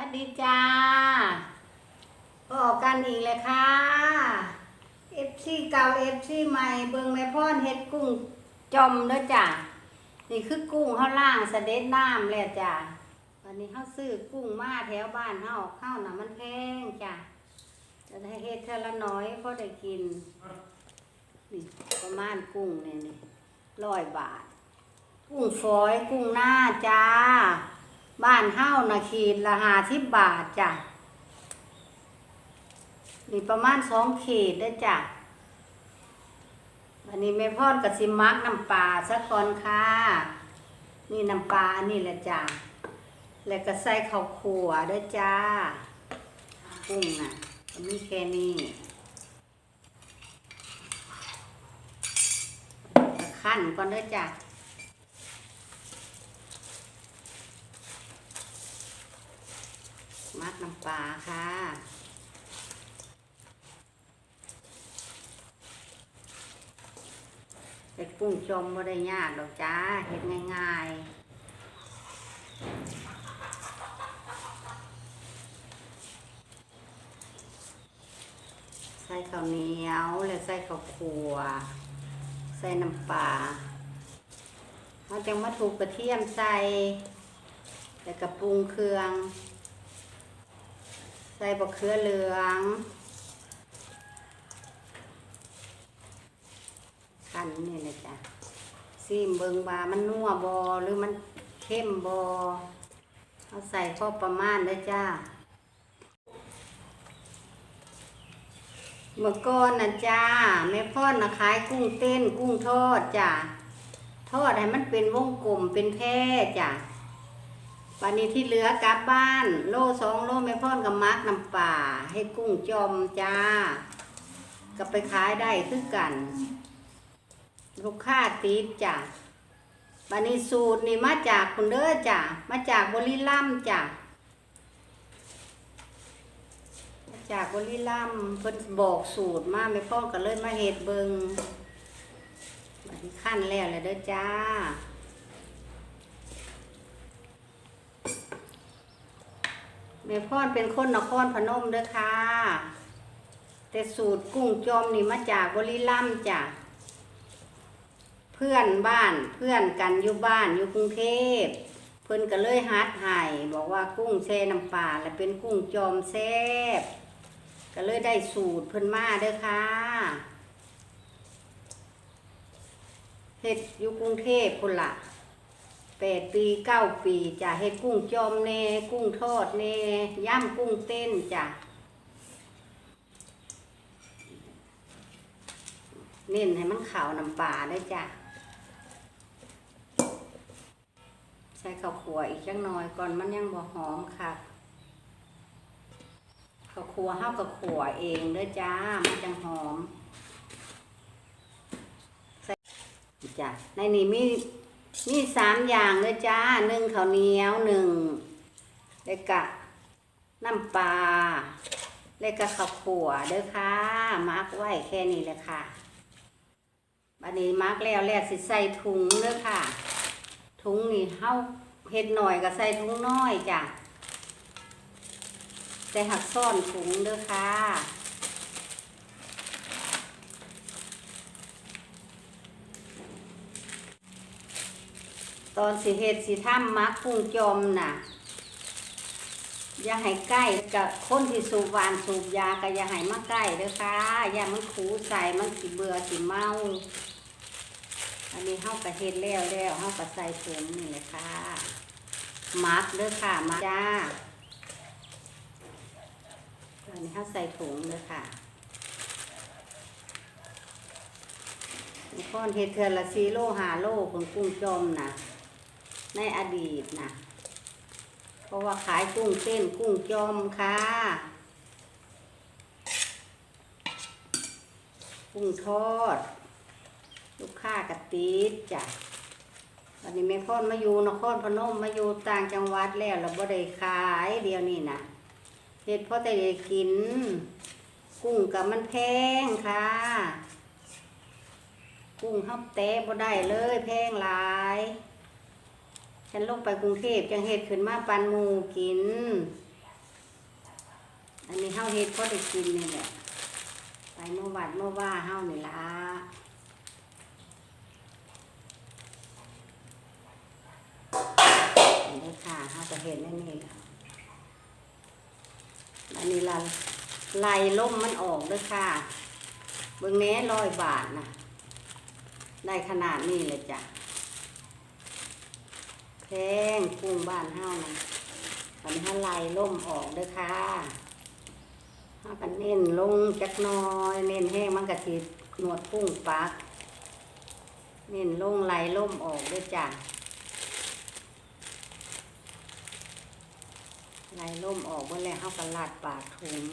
วัสดีจ้าออกกันอีกเลยค่ะเอฟซีเก่าเอฟซีใหม่เบิงแม่พ่อนเฮ็ดกุ้งจอมเด้อจ้ะนี่คือกุ้งเขาล่างเสด็จน้ำแล้วจ้ะวันนี้เขาซื้อกุ้งมาแถวบ้านเขาข้าวหนามันแพงจ้ะจะได้เฮ็ดเท่าละน้อยพอได้กินนี่ประมาณกุ้งเนี่ยนี่ร้อยบาท กุ้งฝอยกุ้งหน้าจ้า บ้านเฮ้านะขีดละหาทิบบาทจ้ะนี่ประมาณสองขีดได้จ้ะวันนี้แม่พ่อนกับซิมักน้ำปลาสักก่อนค่ะ นี่น้ำปลานี่แหละจ้ะแล้วก็ใส่ข้าวขัวด้วยจ้ากุ้งน่ะมีแค่นี้ขั้นก่อนเด้วยจ้ะ มักน้ำปลาค่ะ เห็ดกุ้งจมบ่ได้ยากดอกจ้า เห็ดง่ายๆ ใส่ข้าวเหนียวแล้วใส่ข้าวคั่ว ใส่น้ำปลาเราจะมาถูกกระเทียมใส่แล้วก็ปรุงเครื่อง ใส่บะเขือเหลืองขันนี่นะจ๊ะซีมเบิงบามันนัวบอหรือมันเข้มบอเอาใส่พอประมาณเลยจ้าเมื่อก่อนนะจ้าแม่พ่อนะขายกุ้งเต้นกุ้งทอดจ้ะทอดให้มันเป็นวงกลมเป็นแพร่จ้ะ วันนี้ที่เหลือกลับบ้าน โล่สองโล่ไม่พ่อนกับมักน้ำป่า ให้กุ้งจอมจ้า ก็ไปขายได้คือกัน ลูกค้าติดจ้ะวันนี้สูตรนี่มาจากคุณเด้อจ้ะมาจากบริลัมจ้ะมาจากบริลัมเพิ่นบอกสูตรมาไม่พ่อก็เลยมาเฮ็ดเบิงขั้นแล้วเลยเด้อจ้า แม่พรเป็นคนนครพนมเด้อค่ะ แต่สูตรกุ้งจอมนี่มาจากบริลัมจ้ะเพื่อนบ้านเพื่อนกันอยู่บ้านอยู่กรุงเทพเพิ่อนก็เลยฮัดให้บอกว่ากุ้งแช่น้ำปลาและเป็นกุ้งจอมแซ่บก็เลยได้สูตรเพิ่อนมาเด้อค่ะเฮ็ดอยู่กรุงเทพพุ่นละ แปดปีเก้าปีจ้ะเฮ็ดกุ้งจอมเน่กุ้งทอดเน่ย่ำกุ้งเต้นจ้ะเน้นให้มันขาวน้ำปลาได้จ้ะใส่ข้าวขัวอีกจังน่อยก่อนมันยังบ่หอมค่ะข้าวขัวเฮากับขัวเองเด้อจ้ามันจังหอมใส่จ้ะในนี้มี มีสามอย่างเลยจ้าหนึ่งข้าวเหนียวหนึ่งแล้วก็น้ำปลาแล้วก็ข้าวขั่วเด้อค่ะมาร์กไว้แค่นี้แหละค่ะบัดนี้มาร์กแล้วแล้วสิใส่ถุงเด้อค่ะ ถุงนี่เฮาเฮ็ดหน่อยก็ใส่ถุงน้อยจ้ะใส่หักซ่อนถุงเด้อค่ะ ตอนสิเฮ็ดสิทำมักกุ้งจอมน่ะ อย่าให้ใกล้กับคนที่สูบหวานสูบยาก็อย่าให้มาใกล้เด้อค่ะอย่ามันขูใส่มันสิเบื่อสิเมา อันนี้เฮาก็เฮ็ดแล้วแล้วเฮาก็ใส่ถุงนี่เลยค่ะมักเด้อค่ะมักจ้าอันนี้เฮาใส่ถุงเด้อค่ะก้อนเฮ็ดเทือนละ4โล5โลของกุ้งจอมน่ะ ในอดีตนะเพราะว่าขายกุ้งเต้นกุ้งจอมค่ะ กุ้งทอด ลูกค้ากระติดจ้ะวันนี้แม่พ่อนมาอยู่นครพนมมาอยู่ต่างจังหวัดแล้วเราบ่ได้ขายเดียวนี่นะเฮ็ดเพราะแต่ได้กิน กุ้งกับมันแพงค่ะ กุ้งฮับแตะบ่ได้เลยแพงหลาย ฉันลงไปกรุงเทพจังเฮ็ดขึ้นมาปันหมูกิน อันนี้เฮาเฮ็ดพอได้กินนี่แหละไปเมื่อวัดเมื่อว่าเฮานี่ละนี่เด้ค่ะเฮาก็เห็นในนี่ล่ะอันนี้ละไล่ล่มมันออกด้อค่ะเบิ่งแหน่ร้อยบาทนะได้ขนาดนี้เลยจ้ะ แพงกุ้งบ้านเฮานะตอนนี้เฮาไล่ล่มออกเด้อค่ะถ้ากันเน้นลงจักน้อย เน้นแห้งมันกะทิหนวดพุ่งปัก เน้นลงไหลล่มออกด้วยจ้ะไหลล่มออกเมื่อแล้วเขาก็ลาดปากถุง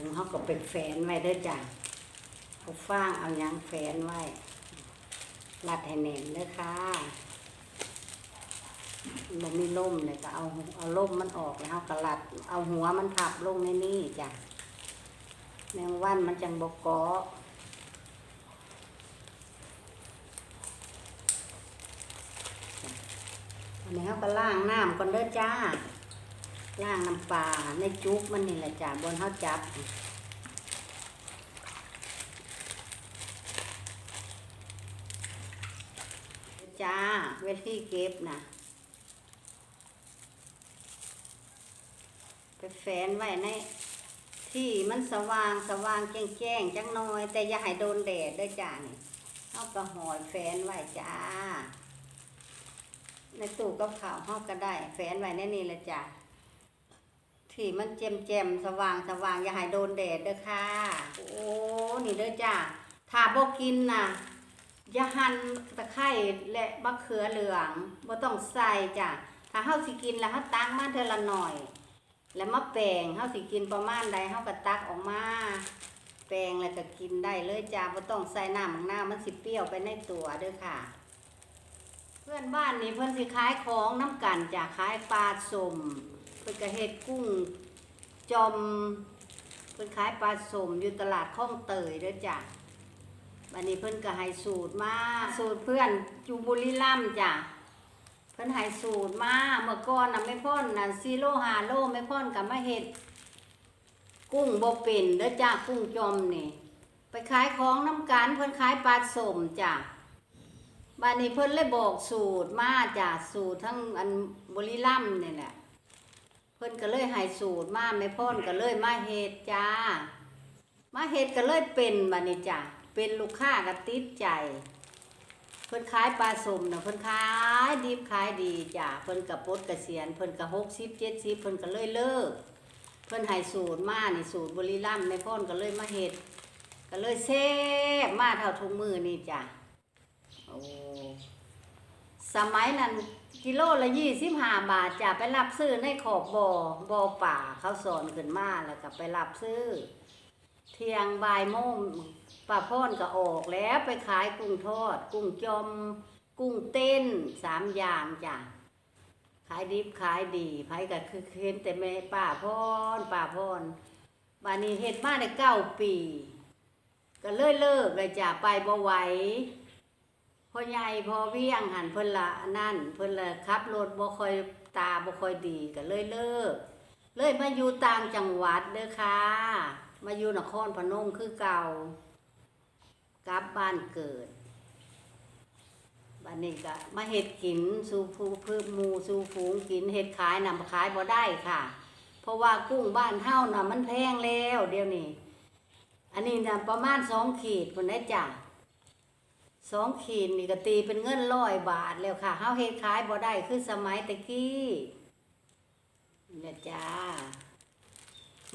ถุงเขาก็เป็นแฝนไว้เด้วยจ้ะเอาฟางเอายังแฝนไว้รัดให้แน่นเด้อค่ะมันมีล่มเลยก็เอาเอาล่มมันออกแล้วก็รัด เอาหัวมันทับลงในนี่จ้ะแมงวันมันจังบกเกาะจ้ะอันนี้เขาก็ล่างน้ำก่อนเด้อจ้า ล่างน้ำปลาในจุกมันนี่แหละจ้ะบนเขาจับจ้าเวทีเก็บนะไปแฝนไว้ในที่มันสว่างสว่างแจ้งแจ้งจังน้อย แต่อย่าให้โดนแดดด้วยจ้านี่เอากระหอยแฝนไว้จ้า ในตู้กับข้าวเฮาก็ได้แฝนไว้ในนี่แหละจ้า ที่มันแจ่มแจ่มสว่างสว่างอย่าให้โดนแดดเด้อค่ะ โอ้นี่เด้อจ้าถ้าบ่กินน่ะอย่าหั่นตะไคร้และมะเขือเหลืองบ่ต้องใส่จ้ะถ้าเฮาสิกินแล้วเฮาตักมาเท่าละหน่อย แล้วมาแปรงเฮาสิกินประมาณใดเฮาก็ตักออกมา แปรงแล้วก็กินได้เลยจ้ะบ่ต้องใส่น้ำมังหน้ามันสิเปรี้ยวไปในตัวเด้อค่ะ เพื่อนบ้านนี่เพิ่นสิขายของน้ำกันจ้ะขายปลาสม เพิ่นก็เฮ็ดกุ้งจอมเพิ่นขายปลาสมอยู่ตลาดคลองเตยเด้อจ้ะวันนี้เพิ่นก็ให้สูตรมาสูตรเพื่อนจูบุรีรัมย์จ้ะเพิ่นให้สูตรมาเมื่อก่อนน่ะไม่พ่นน่ะซีโร่ฮาโลไม่พ่นกับมาเฮ็ดกุ้งบ่เป็นเด้อจ้ากุ้งจอมนี่ไปขายของน้ำกันเพิ่นขายปลาสมจ้ะบัดนี้เพิ่นเลยบอกสูตรมาจ้ะสูตรทั้งอันบุรีรัมย์นี่แหละ เพิ่นก็เลยให้สูตรมาไม่พ่นก็เลยมาเฮ็ดจ้า มาเฮ็ดก็เลยเป็นบัดนี้จ้ะเป็นลูกค้าก็ติดใจ เพิ่นขายปลาสมน่ะเพิ่นขายดีขายดีจ้ะเพิ่นก็ปลดเกษียณเพิ่นก็60 70เพิ่นก็เลยเลิก เพิ่นให้สูตรมานี่สูตรบรีรัมแม่พ่นก็เลยมาเฮ็ดก็เลยแซ่บมาเท่าทุกมือนี่จ้ะโอ้สมัยนั้น กิโลละ25บห้าบาทจะไปรับซื้อในขอบบ่อบ่อป่าเขาสอนขึ้นมาแล้วก็ไปรับซื้อ เที่ยงบ่ายโมงป้าพ่อนก็ออกแล้วไปขายกุ้งทอด กุ้งจอมกุ้งเต้นสามอย่างจ้ะขายดิบขายดีไผก็คือเห็นแต่แม่ป้าพ่อนป้าพ่อนบานนี้เฮ็ดมาได้เก้าปี ก็เลยเลิกเลยจ้ะไปบ่ไหว พ่อใหญ่พ่อเวียงหันเพิ่นละนั่น เพิ่นละขับรถบ่ค่อยตาบ่ค่อยดีก็เลยเลิก เลยมาอยู่ต่างจังหวัดเด้อค่ะ มาอยู่นครพนมคือเก่ากลับบ้านเกิดบ้านนี้ก็มาเฮ็ดกินสู่ผู้พื่อหมูสู่ฝูงกินเฮ็ดขายนำขายบ่ได้ค่ะ เพราะว่ากุ้งบ้านเฮาน่ะมันแพงแล้ว เดี๋ยวนี้ อันนี้น่ะประมาณสองขีดคนได้จ้ะ สองขีดนี่ก็ตีเป็นเงินร้อยบาทแล้วค่ะเฮาเฮ็ดขายบ่ได้คือสมัยตะกี้นี่แหละจ้า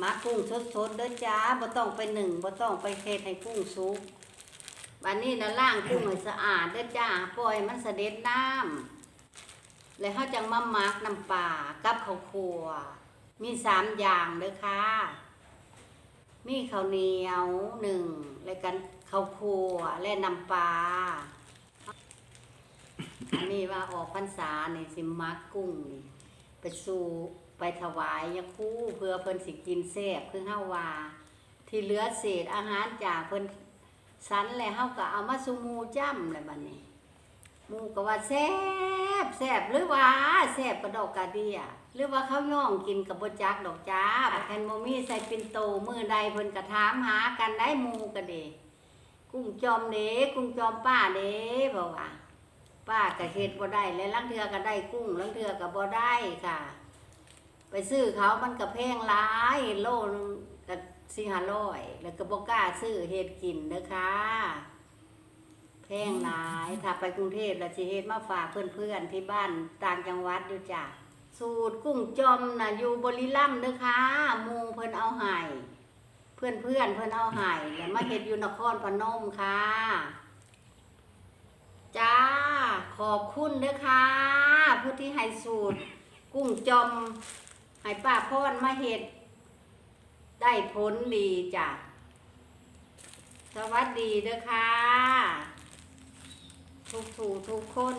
มากุ้งสดๆเด้อจ้าบ่ต้องไปหนึ่งบ่ต้องไปเทศให้กุ้งสุกวันนี้นะล่างกุ้งให้สะอาดเด้อจ้าปล่อยมันเสด็จน้ำแล้วเฮาจังมาหมักน้ำปลากับข้าวคั่วมีสามอย่างเด้อค่ะ มีข้าวเหนียวหนึ่งแล้วกัน ข้าวคั่วและน้ำปลาอันนี้ว่าออกพรรษานี่สิมักกุ้งนี่ไปสู่ไปถวายยาคู่เพื่อเพิ่นสิกินแซ่บคือเฮาว่าที่เหลือเศษอาหารจากเพิ่นสันแล้วเฮาก็เอามาสู่หมูจ้ำเลยบัดนี้หมูก็ว่าแซ่บแซ่บหรือว่าแซ่บกระดอกกระเดียหรือว่าเขาย่องกินกับบ่จักดอกจ้าบัดแทนบ่มีใส่ปิ่นโตมื้อใดเพิ่นก็ถามหากันได้หมูก็เด้ กุ้งจอมเด้กุ้งจอมป้าเด้เพราะว่า ป้าก็เฮ็ดบ่ได้และลังเทือก็ได้กุ้งลังเทือก็บ่ได้ค่ะ ไปซื้อเขามันก็แพงหลายโลนึงก็สี่ห้าร้อยแล้วก็บ่กล้าซื้อเฮ็ดกินเด้อค่ะแพงหลายถ้าไปกรุงเทพแล้วสิเฮ็ดมาฝากเพื่อนๆที่บ้านต่างจังหวัดอยู่จ้ะสูตรกุ้งจอมน่ะอยู่บริลัมย์เด้อค่ะมูเพิ่นเอาให้ เพื่อนเพื่อนเพิ่อนเอาให้แล้วมาเฮ็ดอยู่นครพนมค่ะ จ้าขอบคุณเด้อค่ะผู้ที่ให้สูตร กุ้งจอมให้ป้าพรมาเห็ด ได้ผลดีจ้ะสวัสดีเด้อค่ะ ทุกถูกทุกคน